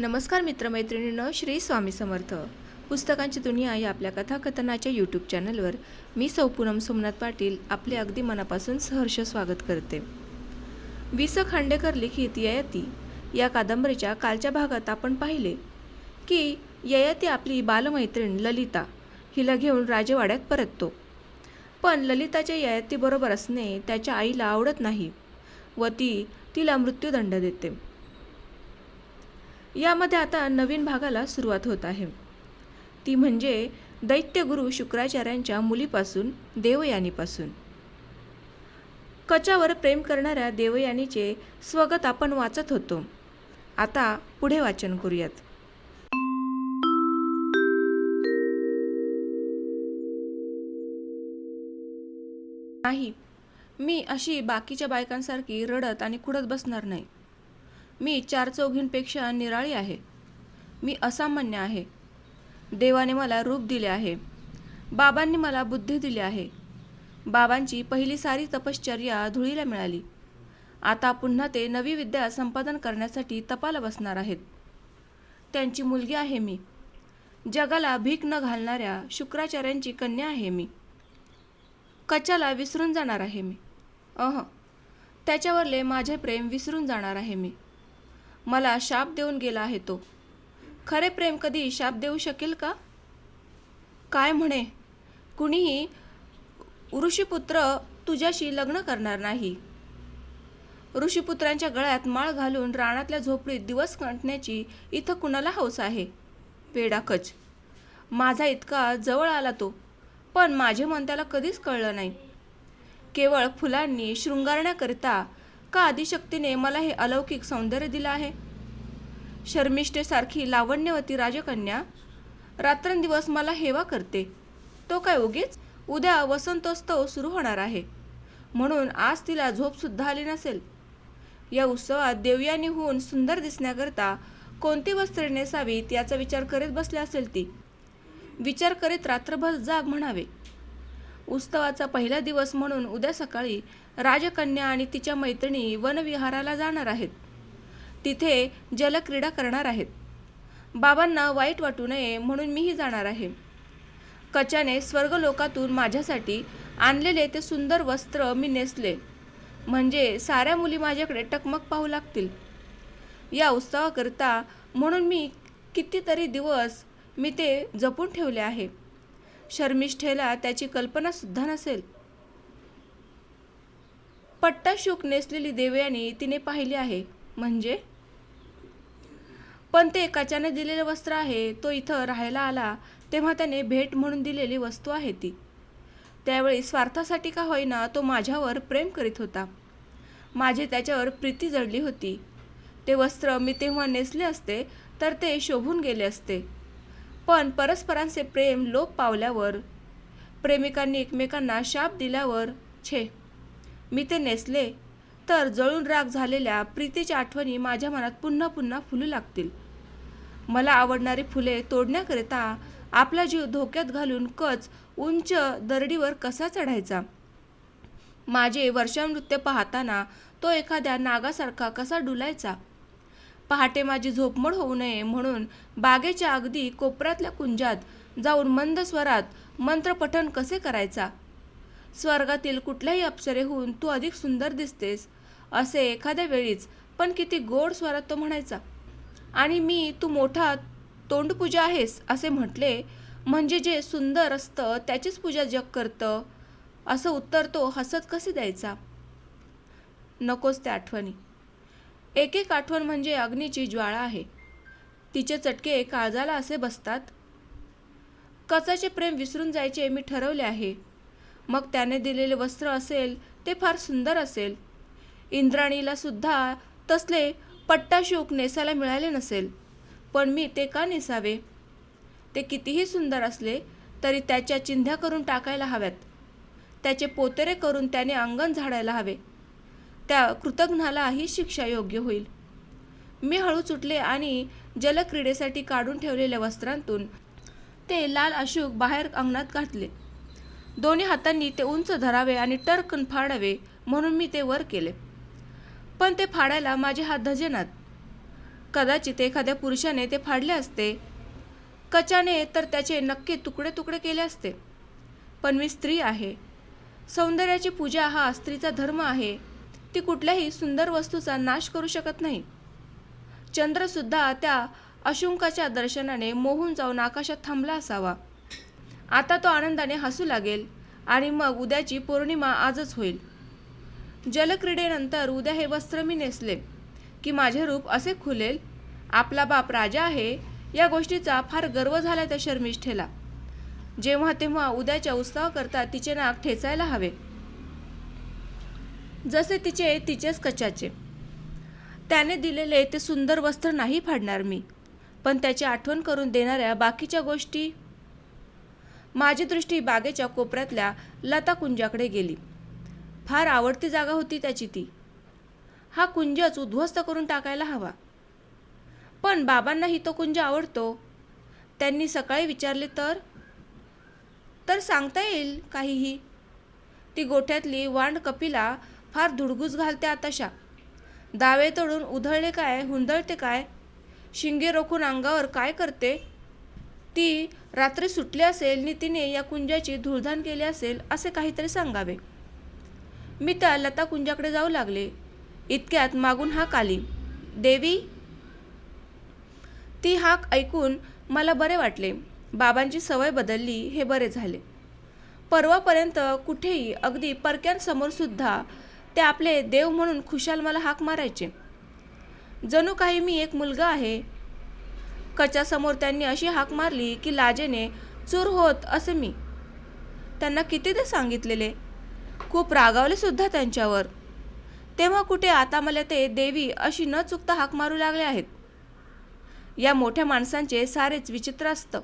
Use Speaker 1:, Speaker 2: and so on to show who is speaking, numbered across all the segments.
Speaker 1: नमस्कार मित्रमैत्रिणींनो श्री स्वामी समर्थ. पुस्तकांची दुनिया या आपल्या कथाकथनाच्या यूट्यूब चॅनलवर मी सौ पूनम सोमनाथ पाटील आपले अगदी मनापासून सहर्ष स्वागत करते. वि स खांडेकर लिखित ययाती या कादंबरीच्या कालच्या भागात आपण पाहिले की ययाती आपली बालमैत्रीण ललिता हिला घेऊन राजवाड्यात परततो. पण ललिताच्या ययातीबरोबर असणे त्याच्या आईला आवडत नाही व ती तिला मृत्यूदंड देते. यामध्ये आता नवीन भागाला सुरुवात होत आहे. ती म्हणजे दैत्यगुरु शुक्राचार्यांच्या मुलीपासून देवयानीपासून. कचावर प्रेम करणाऱ्या देवयानीचे स्वगत आपण वाचत होतो. आता पुढे वाचन करूयात. नाही मी अशी बाकीच्या बायकांसारखी रडत आणि खुडत बसणार नाही. मी चार चौघींपेक्षा निराळी आहे. मी असामान्य आहे. देवाने मला रूप दिले आहे. बाबांनी मला बुद्धी दिली आहे. बाबांची पहिली सारी तपश्चर्या धुळीला मिळाली. आता पुन्हा ते नवी विद्या संपादन करण्यासाठी तपाला बसणार आहेत. त्यांची मुलगी आहे मी. जगाला भीक न घालणाऱ्या शुक्राचार्यांची कन्या आहे मी. कचाला विसरून जाणार आहे मी. अह. त्याच्यावरले माझे प्रेम विसरून जाणार आहे मी. मला शाप देऊन गेला आहे तो. खरे प्रेम कधी शाप देऊ शकेल का? काय म्हणे? कुणीही ऋषीपुत्र तुझ्याशी लग्न करणार नाही. ऋषीपुत्रांच्या गळ्यात माळ घालून रानातल्या झोपडीत दिवस कंटण्याची इथं कुणाला हौस आहे? वेडाकच माझा इतका जवळ आला तो पण माझे मन त्याला कधीच कळलं नाही. केवळ फुलांनी शृंगारण्याकरिता का आदिशक्तीने मला हे अलौकिक सौंदर्य दिलं आहे. शर्मिष्ठेसारखी लावण्यवती राजकन्या रात्रंदिवस मला हेवा करते. तो काय उगीच? उद्या वसंतोत्सव सुरू होणार आहे. म्हणून आज तिला झोपसुद्धा आली नसेल. या उत्सवात देवयानीहून सुंदर दिसण्याकरता कोणती वस्त्रे नेसावीत याचा विचार करीत बसल्या असेल ती. विचार करीत रात्रभर जाग म्हणावे. उत्सवाचा पहिला दिवस म्हणून उद्या सकाळी राजकन्या आणि तिच्या मैत्रिणी वनविहाराला जाणार आहेत. तिथे जलक्रीडा करणार आहेत. बाबांना वाईट वाटू नये म्हणून मीही जाणार आहे. कचाने स्वर्गलोकातून माझ्यासाठी आणलेले ते सुंदर वस्त्र मी नेसले. म्हणजे साऱ्या मुली माझ्याकडे टकमक पाहू लागतील. या उत्सवाकरिता म्हणून मी कितीतरी दिवस मी ते जपून ठेवले आहे. शर्मिष्ठेला त्याची कल्पनासुद्धा नसेल. पट्टाशोक नेसलेली देवयानी तिने पाहिली आहे. म्हणजे? पण ते कचाने दिलेले वस्त्र आहे तो इथं राहायला आला तेव्हा त्याने भेट म्हणून दिलेली वस्तू आहे ती. त्यावेळी स्वार्थासाठी का होईना तो माझ्यावर प्रेम करीत होता. माझी त्याच्यावर प्रीती जडली होती. ते वस्त्र मी तेव्हा नेसले असते तर ते शोभून गेले असते. पण परस्परांचे प्रेम लोप पावल्यावर प्रेमिकांनी एकमेकांना शाप दिल्यावर छे मी ते नेसले तर जळून राग झालेल्या प्रीतीच्या आठवणी माझ्या मनात पुन्हा पुन्हा फुलू लागतील. मला आवडणारी फुले तोडण्याकरिता आपला जीव धोक्यात घालून कच उंच दरडीवर कसा चढायचा? माझे वर्षानृत्य पाहताना तो एखाद्या नागासारखा कसा डुलायचा? पहाटे माझी झोपमोड होऊ नये म्हणून बागेच्या अगदी कोपऱ्यातल्या कुंजात जाऊन मंद स्वरात मंत्रपठण कसे करायचा? स्वर्गातील कुठल्याही अप्सरेहून तू अधिक सुंदर दिसतेस असे एखाद्या वेळीच पण किती गोड स्वरात तो म्हणायचा. आणि मी तू मोठा तोंडपूजा आहेस असे म्हटले म्हणजे जे सुंदर असतं त्याचीच पूजा जग करतं? असं उत्तर तो हसत कसे द्यायचा? नकोच त्या आठवणी. एक एक आठवण म्हणजे अग्नीची ज्वाळा आहे. तिचे चटके काळजाला असे बसतात. कचाचे प्रेम विसरून जायचे मी ठरवले आहे. मग त्याने दिलेले वस्त्र असेल ते फार सुंदर असेल. इंद्राणीला सुद्धा तसले पट्टाशोक नेसायला मिळाले नसेल पण मी ते का नेसावे? ते कितीही सुंदर असले तरी त्याच्या चिंध्या करून टाकायला हव्यात. त्याचे पोतेरे करून त्याने अंगण झाडायला हवे. त्या कृतघ्नालाही शिक्षा योग्य होईल. मी हळू सुटले आणि जलक्रीडेसाठी काढून ठेवलेल्या वस्त्रांतून ते लाल अशोक बाहेर अंगणात घातले. दोन्ही हातांनी ते उंच धरावे आणि टर्कन फाडावे म्हणून मी ते वर केले. पण ते फाडायला माझे हात धजेनात. कदाचित एखाद्या पुरुषाने ते फाडले असते. कचाने तर त्याचे नक्की तुकडे तुकडे केले असते. पण मी स्त्री आहे. सौंदर्याची पूजा हा स्त्रीचा धर्म आहे. ती कुठल्याही सुंदर वस्तूचा नाश करू शकत नाही. चंद्रसुद्धा त्या अशुंकाच्या दर्शनाने मोहून जाऊन आकाशात थांबला असावा. आता तो आनंदाने हसू लागेल आणि मग उद्याची पौर्णिमा आजच होईल. जलक्रीडेनंतर उद्या हे वस्त्र मी नेसले की माझे रूप असे खुलेल. आपला बाप राजा आहे या गोष्टीचा फार गर्व झाला त्या शर्मिष्ठेला. जेव्हा तेव्हा उद्याच्या उत्सवाकरता तिचे नाक ठेचायला हवे. जसे तिचे तिचेच कचाचे त्याने दिलेले ते सुंदर वस्त्र नाही फाडणार मी. पण त्याची आठवण करून देणाऱ्या बाकीच्या गोष्टी माझी दृष्टी बागेच्या कोपऱ्यातल्या लता कुंजाकडे गेली. फार आवडती जागा होती त्याची ती. हा कुंजच उद्ध्वस्त करून टाकायला हवा. पण बाबांनाही तो कुंज आवडतो. त्यांनी सकाळी विचारले तर? तर सांगता येईल काहीही? ती गोठ्यातली वांड कपिला फार धुडगूस घालते आताशा. दावे तोडून उधळले काय हुंदळते काय? शिंगे रोखून अंगावर काय करते? ती रात्री सुटली असेल नि तिने या कुंजाची धूळधान केली असेल असे काहीतरी सांगावे. मी त्या लता कुंजाकडे जाऊ लागले. इतक्यात मागून हाक आली. देवी? ती हाक ऐकून मला बरे वाटले. बाबांची सवय बदलली हे बरे झाले. परवापर्यंत कुठेही अगदी परक्यांसमोर सुद्धा ते आपले देव म्हणून खुशाल मला हाक मारायचे. जणू काही मी एक मुलगा आहे. कच्यासमोर त्यांनी अशी हाक मारली की लाजेने चूर होत असे मी. त्यांना किती ते सांगितलेले? खूप रागावले सुद्धा त्यांच्यावर. तेव्हा कुठे आता मला ते देवी अशी न चुकता हाक मारू लागले आहेत? या मोठ्या माणसांचे सारेच विचित्र असतं.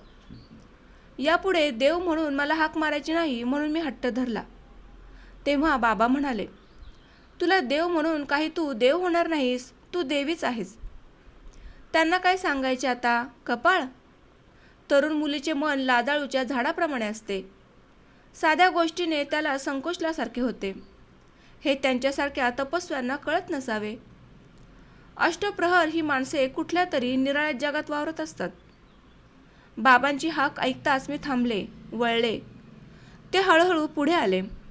Speaker 1: यापुढे देव म्हणून मला हाक मारायची नाही म्हणून मी हट्ट धरला. तेव्हा बाबा म्हणाले तुला देव म्हणून काही तू देव होणार नाहीस तू देवीच आहेस. त्यांना काय सांगायचे आता? कपाळ? तरुण मुलीचे मन लादाळूच्या झाडाप्रमाणे असते. साध्या गोष्टीने त्याला संकोचल्यासारखे होते. हे त्यांच्यासारख्या तपस्व्यांना कळत नसावे. अष्टप्रहर ही माणसे कुठल्या तरी निराळ्या जगात वावरत असतात. बाबांची हाक ऐकताच मी थांबले वळले. ते हळूहळू पुढे आले.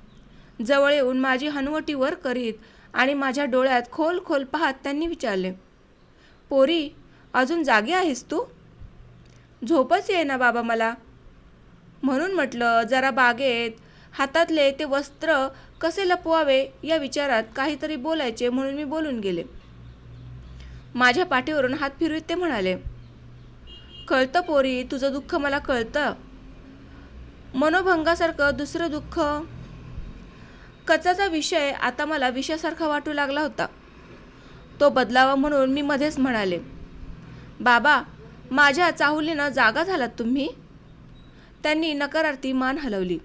Speaker 1: जवळ येऊन माझी हनुवटी वर करीत आणि माझ्या डोळ्यात खोल खोल पाहत त्यांनी विचारले पोरी अजून जागी आहेस तू? झोपच ये ना बाबा मला. म्हणून म्हटलं जरा बागेत हातातले ते वस्त्र कसे लपवावे या विचारात काहीतरी बोलायचे म्हणून मी बोलून गेले. माझ्या पाठीवरून हात फिरवीत ते म्हणाले कळतं पोरी तुझं दुःख मला कळतं. मनोभंगासारखं दुसरं दुःख कचाचा विषय आता मला विषयासारखा वाटू लागला होता. तो बदलावा म्हणून मी मध्येच म्हणाले बाबा माझ्या चाहुलीनं जागा झालात तुम्ही? त्यांनी नकारार्थी मान हलवली.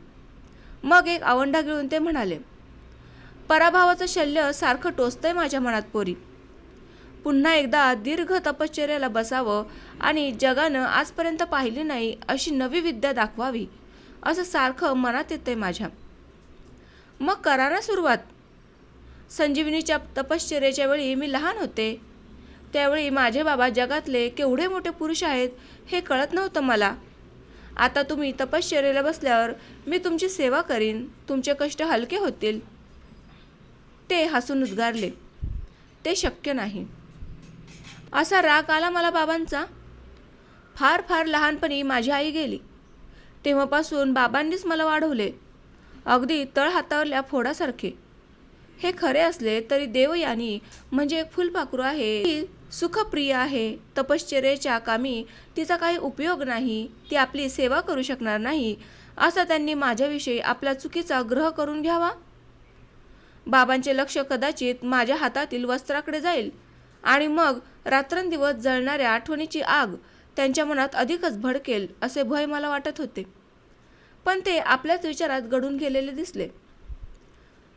Speaker 1: मग एक आवंडा गिळून ते म्हणाले पराभवाचं शल्य सारखं टोचतंय माझ्या मनात पोरी. पुन्हा एकदा दीर्घ तपश्चर्याला बसावं आणि जगानं आजपर्यंत पाहिली नाही अशी नवी विद्या दाखवावी असं सारखं मनात येतंय माझ्या. मग करा ना सुरुवात. संजीवनीच्या तपश्चर्याच्या वेळी मी लहान होते. त्यावेळी माझे बाबा जगातले केवढे मोठे पुरुष आहेत हे कळत नव्हतं मला. आता तुम्ही तपश्चर्याला बसल्यावर मी तुमची सेवा करीन तुमचे कष्ट हलके होतील. ते हसून उद्गारले. ते शक्य नाही. असा राग आला मला बाबांचा. फार फार लहानपणी माझी आई गेली. तेव्हापासून बाबांनीच मला वाढवले. अगदी तळ हातावरल्या फोडासारखे. हे खरे असले तरी देवयानी म्हणजे एक फुलपाखरू आहे. ती सुखप्रिय आहे. तपश्चर्याच्या कामी तिचा काही उपयोग नाही. ती आपली सेवा करू शकणार नाही. असा त्यांनी माझ्याविषयी आपला चुकीचा ग्रह करून घ्यावा? बाबांचे लक्ष कदाचित माझ्या हातातील वस्त्राकडे जाईल. आणि मग रात्रंदिवस जळणाऱ्या आठवणीची आग त्यांच्या मनात अधिकच भडकेल असे भय मला वाटत होते. पण ते आपल्याच विचारात गडून गेलेले दिसले.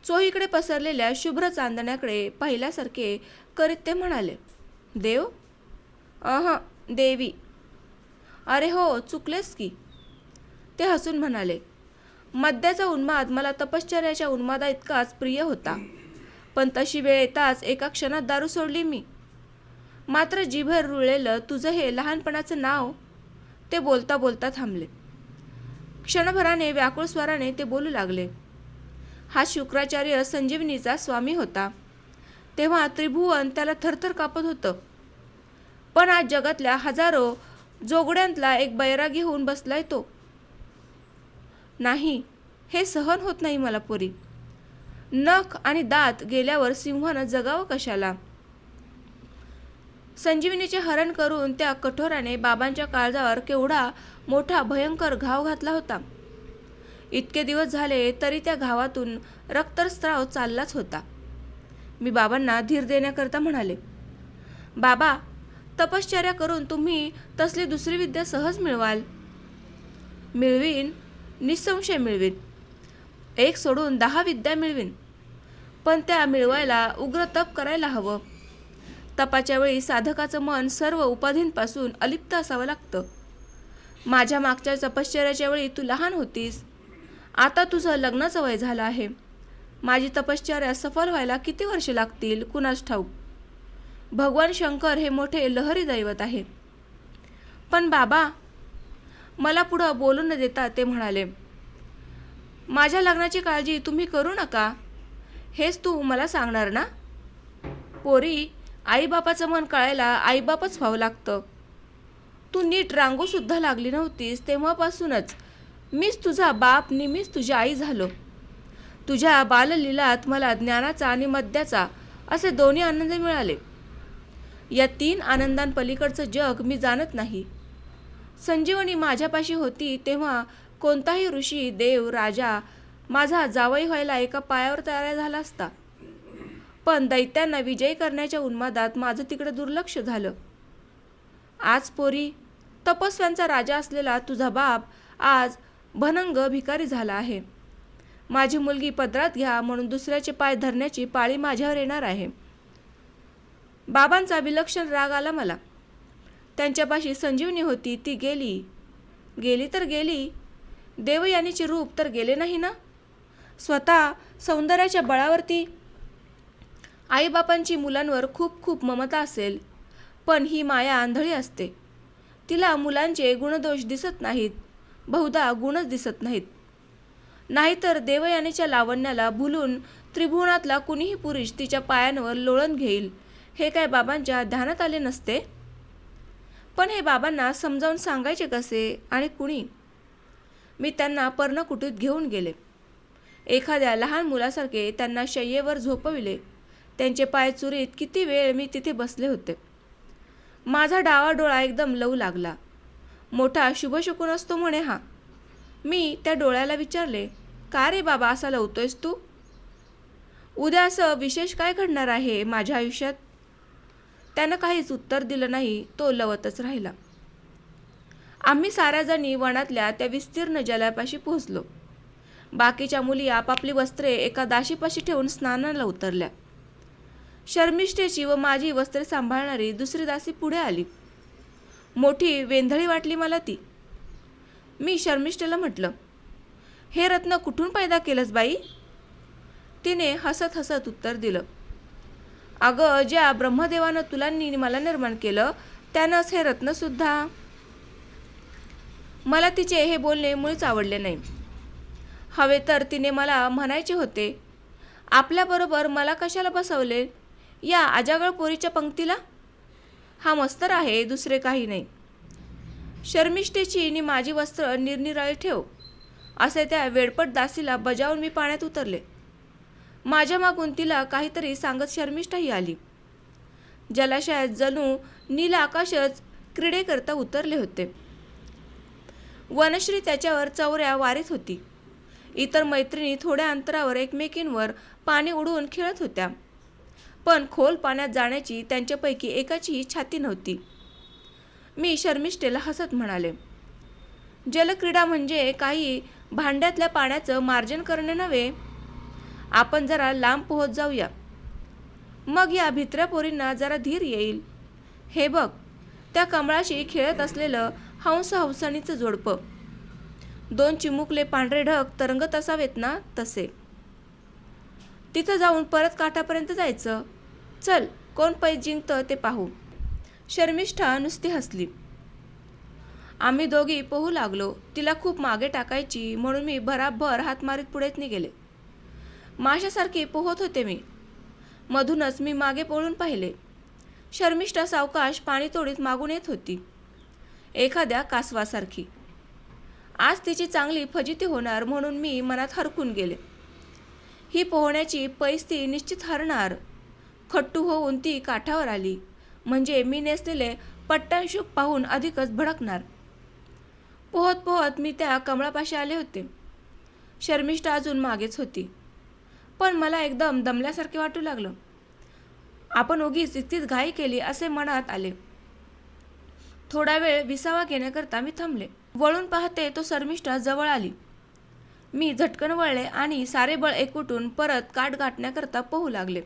Speaker 1: चोहीकडे पसरलेल्या शुभ्र चांदण्याकडे पाहिल्यासारखे करीत ते म्हणाले देव? अह देवी. अरे हो चुकलेस की. ते हसून म्हणाले मद्याचा उन्माद मला तपश्चर्याच्या उन्मादा इतकाच प्रिय होता. पण तशी वेळ येताच एका क्षणात दारू सोडली मी. मात्र जीभर रुळलेलं तुझं हे लहानपणाचं नाव? ते बोलता बोलता थांबले. क्षणभराने व्याकुळ स्वराने ते बोलू लागले. हा शुक्राचार्य संजीवनीचा स्वामी होता. तेव्हा त्रिभुवन त्याला थरथर कापत होतं. पण आज जगातल्या हजारो जोगड्यांतला एक बैरागी होऊन बसलाय तो. नाही हे सहन होत नाही मला पोरी. नख आणि दात गेल्यावर सिंहानं जगावं कशाला? संजीवनीचे हरण करून त्या कठोराने बाबांच्या काळजावर केवढा मोठा भयंकर घाव घातला होता. इतके दिवस झाले तरी त्या घावातून रक्तस्राव चाललाच होता. मी बाबांना धीर देण्याकरता म्हणाले बाबा तपश्चर्या करून तुम्ही तसली दुसरी विद्या सहज मिळवाल. मिळवीन निसंशय मिळवीन. एक सोडून दहा विद्या मिळवीन. पण त्या मिळवायला उग्र तप करायला हवं. तपाच्या वेळी साधकाचं मन सर्व उपाधींपासून अलिप्त असावं लागतं. माझ्या मागच्या तपश्चर्याच्या वेळी तू लहान होतीस. आता तुझं लग्नाचं वय झालं आहे. माझी तपश्चर्या सफल व्हायला किती वर्ष लागतील कुणास ठाऊक? भगवान शंकर हे मोठे लहरी दैवत आहे पण बाबा मला पुढं बोलू न देता ते म्हणाले माझ्या लग्नाची काळजी तुम्ही करू नका. हेच तू मला सांगणार ना? पोरी आईबापाचं मन कळायला आईबापच व्हावं लागतं. तू नीट रांगोसुद्धा लागली नव्हतीस तेव्हापासूनच. मीच तुझा बाप नि मीच तुझी आई झालो. तुझ्या बाललीलात मला ज्ञानाचा आणि मद्याचा असे दोन्ही आनंद मिळाले. या तीन आनंदांपलीकडचं जग मी जाणत नाही. संजीवनी माझ्यापाशी होती तेव्हा कोणताही ऋषी देव राजा माझा जावई व्हायला एका पायावर तयार झाला असता. पण दैत्यांना विजयी करण्याच्या उन्मादात माझं तिकडे दुर्लक्ष झालं. आज पोरी तपस्व्यांचा राजा असलेला तुझा बाप आज भनंग भिकारी झाला आहे. माझी मुलगी पदरात घ्या म्हणून दुसऱ्याचे पाय धरण्याची पाळी माझ्यावर येणार आहे. बाबांचा विलक्षण राग आला मला. त्यांच्यापाशी संजीवनी होती ती गेली. गेली तर गेली. देवयानीचे रूप तर गेले नाही ना? स्वतः सौंदर्याच्या बळावरती आईबापांची मुलांवर खूप खूप ममता असेल पण ही माया आंधळी असते. तिला मुलांचे गुणदोष दिसत नाहीत बहुधा गुणच दिसत नाहीत. नाहीतर देवयानीच्या लावण्याला भुलून त्रिभुवनातला कुणीही पुरुष तिच्या पायांवर लोळण घेईल हे काय बाबांच्या ध्यानात आले नसते? पण हे बाबांना समजावून सांगायचे कसे आणि कुणी? मी त्यांना पर्णकुटीत घेऊन गेले. एखाद्या लहान मुलासारखे त्यांना शय्येवर झोपविले. त्यांचे पाय चुरीत किती वेळ मी तिथे बसले होते. माझा डावा डोळा एकदम लवू लागला. मोठा शुभशकून असतो म्हणे हा. मी त्या डोळ्याला विचारले का रे बाबा असा लवतोयस तू? उद्या असं विशेष काय घडणार आहे माझ्या आयुष्यात? त्यानं काहीच उत्तर दिलं नाही तो लवतच राहिला. आम्ही साऱ्याजणी वनातल्या त्या विस्तीर्ण जलापाशी पोहोचलो. बाकीच्या मुली आपापली वस्त्रे एका दाशीपाशी ठेवून स्नानाला उतरल्या. शर्मिष्ठेची व माझी वस्त्रे सांभाळणारी दुसरी दासी पुढे आली. मोठी वेंधळी वाटली मला ती. मी शर्मिष्ठेला म्हटलं हे रत्न कुठून पैदा केलंस बाई? तिने हसत हसत उत्तर दिलं अगं ज्या ब्रह्मदेवानं तुला मला निर्माण केलं त्यानंच हे रत्नसुद्धा मला तिचे हे बोलणे मुळीच आवडले नाही. हवे तर तिने मला म्हणायचे होते आपल्याबरोबर मला कशाला बसवले? या आजागळ पोरीच्या पंक्तीला? हा मस्तर आहे दुसरे काही नाही. शर्मिष्ठेची नि माझी वस्त्र निरनिराळी ठेव. असे त्या वेडपट दासीला बजावून मी पाण्यात उतरले. माझ्या मागून तिला काहीतरी सांगत शर्मिष्ठाही आली. जलाशयात जणू नील आकाशच क्रीडेकरता उतरले होते. वनश्री त्याच्यावर चौऱ्या वारीत होती. इतर मैत्रिणी थोड्या अंतरावर एकमेकींवर पाणी उडवून खेळत होत्या. पण खोल पाण्यात जाण्याची त्यांच्यापैकी एकाचीही छाती नव्हती. मी शर्मिष्ठेला हसत म्हणाले जलक्रीडा म्हणजे काही भांड्यातल्या पाण्याचं मार्जन करणे नव्हे. आपण जरा लांब पोहोच जाऊया. मग या भित्र्या पोरींना जरा धीर येईल. हे बघ त्या कमळाशी खेळत असलेलं हंस हंसानीचं जोडपं. दोन चिमुकले पांढरे ढग तरंगत असावेत ना तसे. तिथं जाऊन परत काठापर्यंत जायचं. चल कोण पै जिंकतं ते पाहू. शर्मिष्ठा नुसती हसली. आम्ही दोघी पोहू लागलो. तिला खूप मागे टाकायची म्हणून मी भराभर हात मारीत पुढेच निघेले. माशासारखी पोहत होते मी. मधूनच मी मागे पळून पाहिले. शर्मिष्ठा सावकाश पाणी तोडीत मागून येत होती. एखाद्या कासवासारखी. आज तिची चांगली फजिती होणार म्हणून मी मनात हरकून गेले. ही पोहण्याची पैस्ती निश्चित हरणार. खट्टू होऊन ती काठावर आली. म्हणजे मी नेसलेले पट्टांशुक पाहून अधिकच भडकणार. पोहत पोहत मी त्या कमळापाशी आले होते. शर्मिष्ठा अजून मागेच होती. पण मला एकदम दमल्यासारखे वाटू लागलं. आपण उगीच इतकीच घाई केली असे मनात आले. थोडा वेळ विसावा घेण्याकरता मी थांबले. वळून पाहते तो शर्मिष्ठा जवळ आली. मी झटकन वळले आणि सारे बळ एकवटून परत काठ गाठण्याकरता पोहू लागले.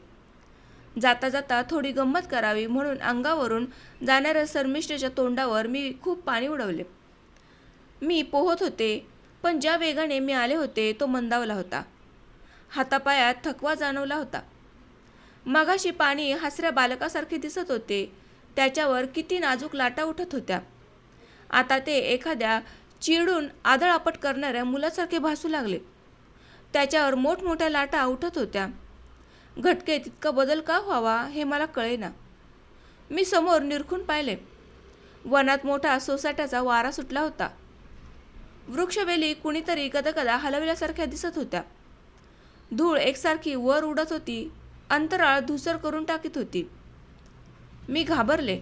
Speaker 1: जाता जाता थोडी गंमत करावी म्हणून अंगावरून जाणाऱ्या सरमिष्ठेच्या तोंडावर मी खूप पाणी उडवले. मी पोहत होते पण ज्या वेगाने मी आले होते तो मंदावला होता. हातापायात थकवा जाणवला होता. मगाशी पाणी हसऱ्या बालकासारखे दिसत होते त्याच्यावर किती नाजूक लाटा उठत होत्या. आता ते एखाद्या चिडून आदळापट करणाऱ्या मुलासारखे भासू लागले. त्याच्यावर मोठमोठ्या लाटा उठत होत्या. घटके तितका बदल का व्हावा हे मला कळेना. मी समोर निरखून पाहिले. वनात मोठा सोसाट्याचा वारा सुटला होता. वृक्षवेली कुणीतरी गदगदा हलवल्यासारख्या दिसत होत्या. धूळ एकसारखी वर उडत होती. अंतराळ धुसर करून टाकीत होती. मी घाबरले.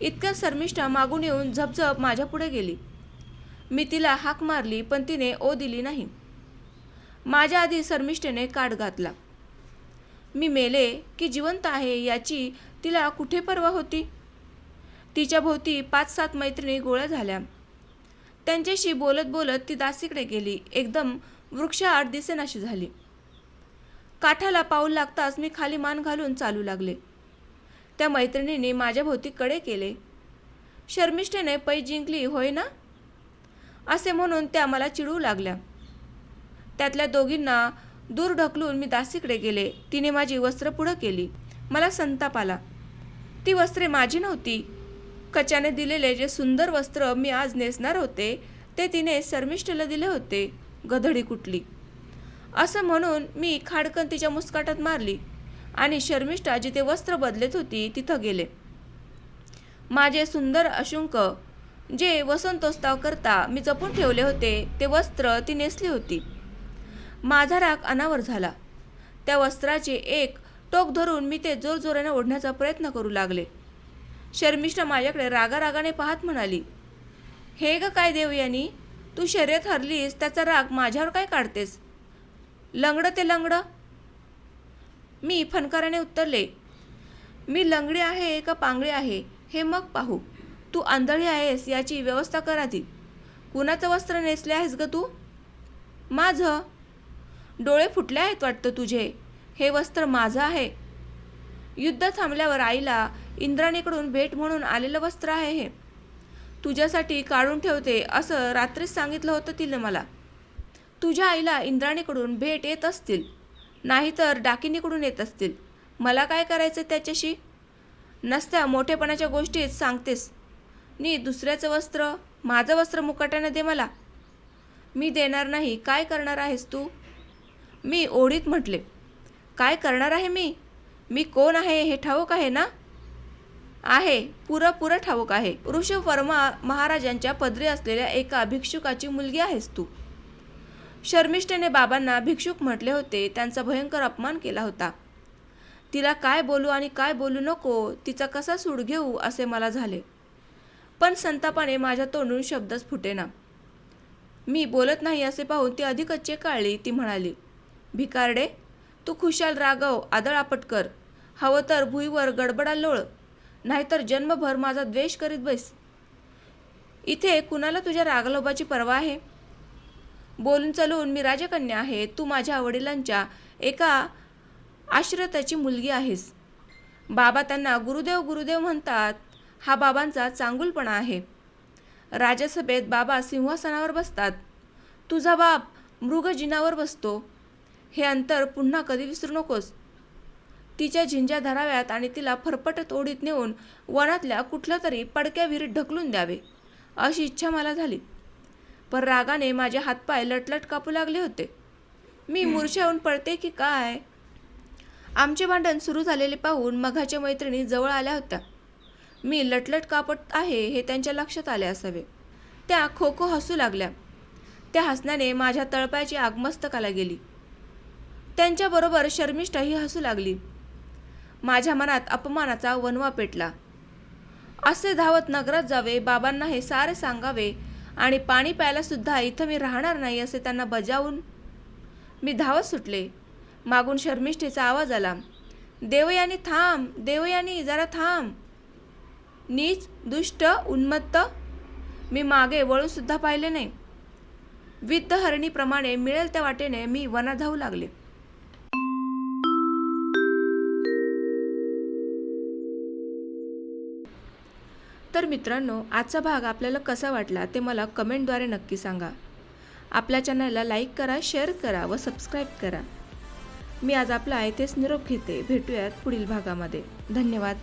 Speaker 1: इतक्या शर्मिष्ठा मागून येऊन झपझप माझ्या पुढे गेली. मी तिला हाक मारली पण तिने ओ दिली नाही. माझ्या आधी शर्मिष्ठेने काठ घातला. मी मेले की जिवंत आहे याची तिला कुठे पर्वा होती? तिच्या भोवती पाच सात मैत्रिणी गोळ्या झाल्या. त्यांच्याशी बोलत बोलत ती दासीकडे गेली. एकदम वृक्षाआड दिसेनाशी झाली. काठाला पाऊल लागताच मी खाली मान घालून चालू लागले. त्या मैत्रिणीने माझ्या भोवती कडे केले. शर्मिष्ठेने पै जिंकली होय ना? असे म्हणून त्या मला चिडवू लागल्या. त्यातल्या दोघींना दूर ढकलून मी दासीकडे गेले. तिने माझी वस्त्र पुढं केली. मला संताप आला. ती वस्त्रे माझी नव्हती. कच्याने दिलेले जे सुंदर वस्त्र मी आज नेसणार होते ते तिने शर्मिष्ठेला दिले होते. गधडी कुठली? असं म्हणून मी खाडकन तिच्या मुस्काटात मारली आणि शर्मिष्ठा जिथे वस्त्र बदलत होती तिथं गेले. माझे सुंदर अशुंक जे वसंतोत्सव करता मी जपून ठेवले होते ते वस्त्र ती नेसली होती. माझा राग अनावर झाला. त्या वस्त्राचे एक टोक धरून मी ते जोरजोराने ओढण्याचा प्रयत्न करू लागले. शर्मिष्ठा माझ्याकडे रागारागाने पाहत म्हणाली हे ग काय देवयानी तू शर्यत हरलीस त्याचा राग माझ्यावर काय काढतेस? लंगडं ते लंगडं. मी फनकाराने उत्तरले मी लंगडी आहे का पांगडी आहे हे मग पाहू. तू आंधळी आहेस याची व्यवस्था कर आधी. कुणाचं वस्त्र नेसले आहेस ग तू? माझं? डोळे फुटले आहेत वाटतं तुझे. हे वस्त्र माझं आहे. युद्ध थांबल्यावर आईला इंद्राणीकडून भेट म्हणून आलेलं वस्त्र आहे हे. तुझ्यासाठी काढून ठेवते असं रात्रीच सांगितलं होतं तिने मला. तुझ्या आईला इंद्राणीकडून भेट येत असतील. नाहीतर डाकिनीकडून येत असतील. मला काय करायचं त्याच्याशी? नसत्या मोठेपणाच्या गोष्टीत सांगतेस. नी दुसऱ्याचं वस्त्र माझं वस्त्र मुकाट्याने दे मला. मी देणार नाही. काय करणार आहेस तू? मी ओढीत म्हटले. काय करणार आहे मी? मी कोण आहे? हे ठाऊक आहे ना? आहे. पुरं पुरं ठाऊक आहे. ऋषभ वर्मा महाराजांच्या पदरी असलेल्या एका भिक्षुकाची मुलगी आहेस तू. शर्मिष्ठेने बाबांना भिक्षुक म्हटले होते. त्यांचा भयंकर अपमान केला होता. तिला काय बोलू आणि काय बोलू नको तिचा कसा सूड घेऊ असे मला झाले. पण संतापाने माझ्या तोंडून शब्दच फुटेना. मी बोलत नाही असे पाहून ती अधिकच्चे काळली. ती म्हणाली भिकारडे तू खुशाल रागव आदळापट कर हवं तर भुईवर गडबडा लोळ. नाहीतर जन्मभर माझा द्वेष करीत बैस. इथे कुणाला तुझ्या रागलोबाची पर्वा आहे? बोलून चलून मी राजकन्या आहे. तू माझ्या वडिलांच्या एका आश्रताची मुलगी आहेस. बाबा त्यांना गुरुदेव गुरुदेव म्हणतात. हा बाबांचा चांगुलपणा आहे. राजसभेत बाबा सिंहासनावर बसतात. तुझा बाप मृगजिनावर बसतो. हे अंतर पुन्हा कधी विसरू नकोस. तिच्या झिंज्या धराव्यात आणि तिला फरफटत ओढीत नेऊन वनातल्या कुठल्या तरी पडक्या विहिरीत ढकलून द्यावे अशी इच्छा मला झाली. पण रागाने माझे हातपाय लटलट कापू लागले होते. मी मूर्छावून पडते की काय? आमचे भांडण सुरू झालेले पाहून मघाच्या मैत्रिणी जवळ आल्या होत्या. मी लटलट कापत आहे हे त्यांच्या लक्षात आले असावे. त्या खो खो हसू लागल्या. त्या हसण्याने माझ्या तळपायाची आगमस्तकाला गेली. त्यांच्याबरोबर शर्मिष्ठाही हसू लागली. माझ्या मनात अपमानाचा वनवा पेटला. असे धावत नगरात जावे बाबांना हे सारे सांगावे आणि पाणी प्यायलासुद्धा इथं मी राहणार नाही असे त्यांना बजावून मी धावत सुटले. मागून शर्मिष्ठेचा आवाज आला. देवयानी थांब देवयानी जरा थांब. नीच दुष्ट उन्मत्त मी मागे वळूनसुद्धा पाहिले नाही. विद्ध हरणीप्रमाणे मिळेल त्या वाटेने मी वना धावू लागले. तर मित्रांनो आजचा भाग आपल्याला कसा वाटला ते मला कमेंटद्वारे नक्की सांगा. आपल्या चॅनलला लाईक करा शेअर करा व सबस्क्राईब करा. मी आज आपला येथेच निरोप घेते. भेटूयात पुढील भागामध्ये. धन्यवाद.